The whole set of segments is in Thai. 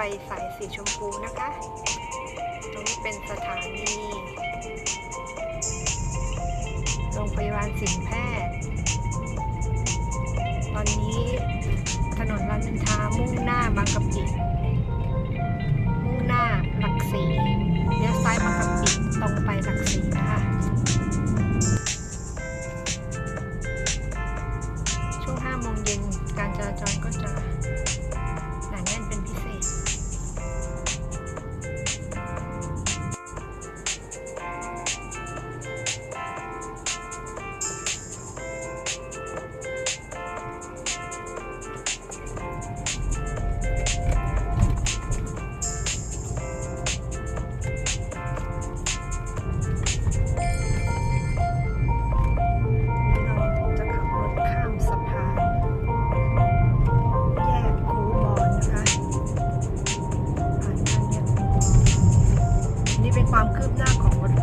ไฟสายสีชมพูนะคะ ตรงนี้เป็นสถานีโรงพยาบาลสิงแพทย์ ตอนนี้ถนนรัมินทามุ่งหน้าบางกะปิมุ่งหน้า ความคืบหน้าของรถไฟ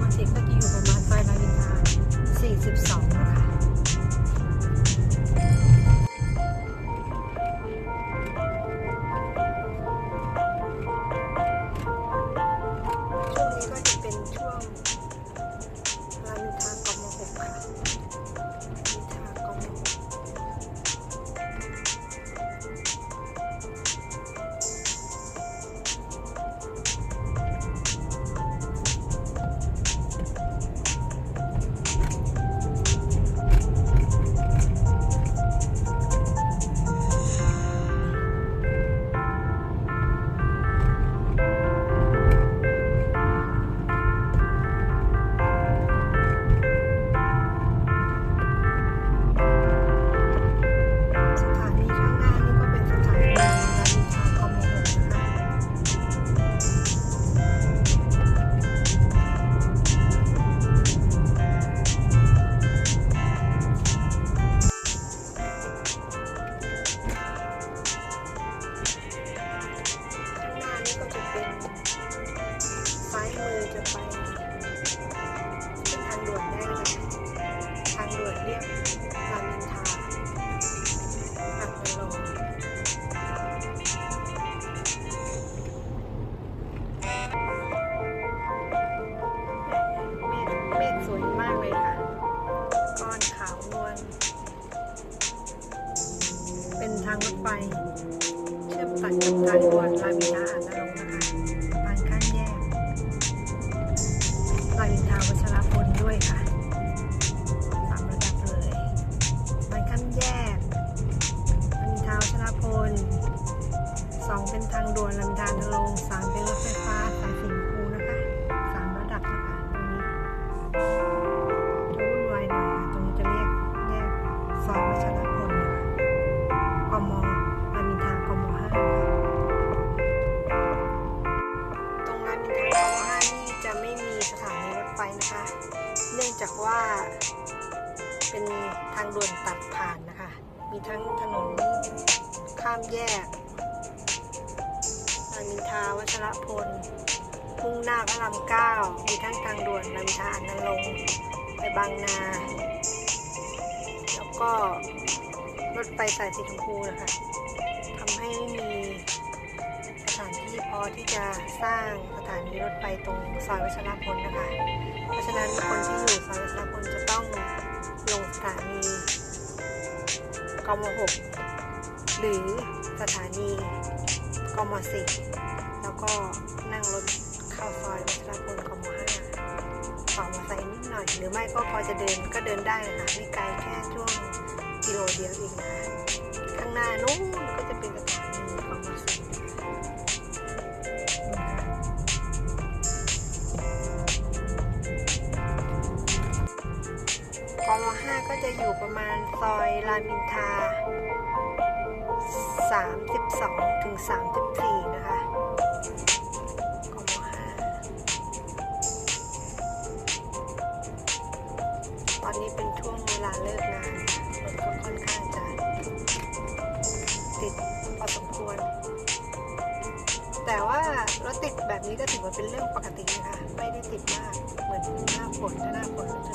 วันเด็กก็จะอยู่ประมาณไฟลาวินทา42นะคะ จะไปขึ้นทางด่วนได้เลยทางด่วนเรียบรามินทาปากมัลงอาทางรถไฟ เชื่อมตัดกับทางด่วนรามอินาอานนรงนะคะ นะคะ เนื่องจากว่าเป็นทางด่วนตัดผ่านนะคะ มีทั้งถนนข้ามแยกมินทาวัชรพลพุ่งหน้าพระรามเก้ามีทั้งทางด่วนมอินทาอันนลงไปบางนา แล้วก็รถไฟสายสีชมพูนะคะทำให้ไม่มีสถานที่พอที่จะสร้างานีรถไฟตรงซอยวัชรพลนะคะ เพราะฉะนั้นคนที่อยู่ซอยวัชรพลจะต้องลงสถานีกม .6 หรือสถานีกม .4 แล้วก็นั่งรถเข้าซอยวัชรพลกม .5 ต่อมอไซค์นิดหน่อย หรือไม่ก็พอจะเดินก็เดินได้นะคะไม่ไกลแค่ช่วงกิโลเดียวเองนะคะข้างหน้านู้นก็จะเป็นสถานีกม อยรามอินทา32ถึง34 นะคะกม5ตอนนี้เป็นช่วงเวลาเลิกงานรถก็ค่อนข้างจะติดพอสมควร แต่ว่ารถติดแบบนี้ก็ถือว่าเป็นเรื่องปกตินะคะ ไม่ได้ติดมาก เหมือนหน้าฝนถ้าหน้าฝนมันจะ